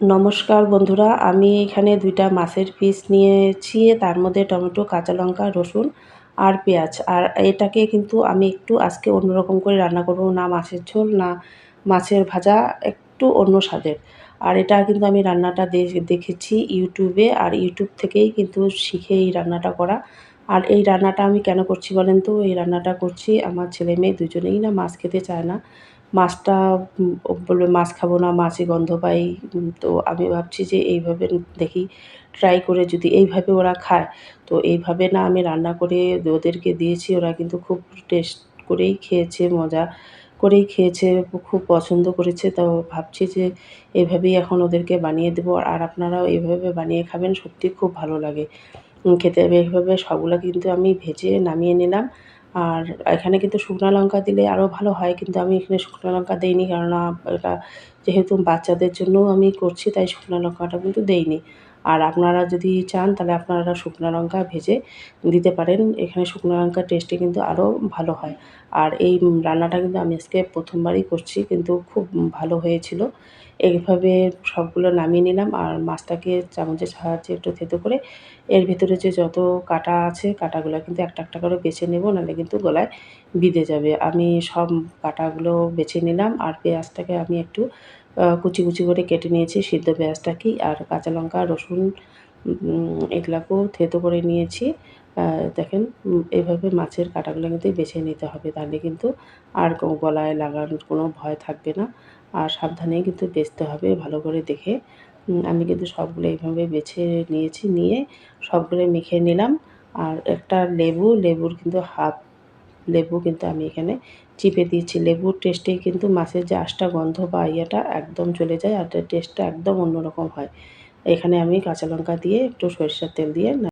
নমস্কার বন্ধুরা, আমি এখানে দুইটা মাছের পিস নিয়েছি। তার মধ্যে টমেটো, কাঁচা লঙ্কা, রসুন আর পেঁয়াজ। আর এটাকে কিন্তু আমি একটু আজকে অন্যরকম করে রান্না করব। না মাছের ঝোল, না মাছের ভাজা, একটু অন্য স্বাদের। আর এটা কিন্তু আমি রান্নাটা দেখেছি ইউটিউবে। আর ইউটিউব থেকেই কিন্তু শিখে এই রান্নাটা করা। আর এই রান্নাটা আমি কেন করছি বলেন তো? এই রান্নাটা করছি। আমার ছেলে মেয়ে দুজনেই না মাছ খেতে চায় না। মাছটা বলবে মাছ খাব না, মাছে গন্ধ পাই। তো আমি ভাবছি যে এইভাবে দেখি ট্রাই করে যদি এইভাবে ওরা খায়। তো এইভাবে না আমি রান্না করে ওদেরকে দিয়েছি, ওরা কিন্তু খুব টেস্ট করেই খেয়েছে, মজা করেই খেয়েছে, খুব পছন্দ করেছে। তো ভাবছি যে এইভাবেই এখন ওদেরকে বানিয়ে দেবো। আর আপনারাও এইভাবে বানিয়ে খাবেন, সত্যি খুব ভালো লাগে। খেতে এইভাবে সবগুলো কিন্তু আমি ভেজে নামিয়ে নিলাম। আর এখানে কিন্তু শুকনো লঙ্কা দিলে আরও ভালো হয়, কিন্তু আমি এখানে শুকনো লঙ্কা দিইনি, কেননা এটা যেহেতু বাচ্চাদের জন্যও আমি করছি, তাই শুকনো লঙ্কাটা কিন্তু দেইনি। আর আপনারা যদি চান, তাহলে আপনারা শুকনো লঙ্কা ভেজে দিতে পারেন। এখানে শুকনো লঙ্কার টেস্টে কিন্তু আরও ভালো হয়। আর এই রান্নাটা কিন্তু আমি আজকে প্রথমবারই করছি, কিন্তু খুব ভালো হয়েছিল। এইভাবে সবগুলো নামিয়ে নিলাম আর মাছটাকে চামচের সাহায্যে একটু থেতো করে এর ভেতরে যে যত কাটা আছে, কাটাগুলো কিন্তু একটা একটা করে বেছে নেব, নাহলে কিন্তু গলায় বিঁধে যাবে। আমি সব কাটাগুলো বেছে নিলাম আর পেঁয়াজটাকে আমি একটু কুচি কুচি করে কেটে নিয়েছি, সিদ্ধ পেঁয়াজটাকেই আর কাঁচা লঙ্কা, রসুন এগুলাকেও থেতো করে নিয়েছি। দেখেন এভাবে মাছের কাটাগুলো কিন্তু বেছে নিতে হবে, তাহলে কিন্তু আর গলায় লাগানোর কোনো ভয় থাকবে না। আর সাবধানেই কিন্তু বেচতে হবে ভালো করে দেখে। আমি কিন্তু সবগুলো এইভাবে বেছে নিয়েছি, নিয়ে সবগুলো মেখে নিলাম। আর একটা লেবু, লেবুর কিন্তু হাফ লেবু কিন্তু আমি এখানে চিপে দিয়েছি। লেবুর টেস্টেই কিন্তু মাছের যে আশটা গন্ধ বা ইয়েটা একদম চলে যায় আর টেস্টটা একদম অন্যরকম হয়। এখানে আমি কাঁচা লঙ্কা দিয়ে একটু সরিষার তেল দিয়ে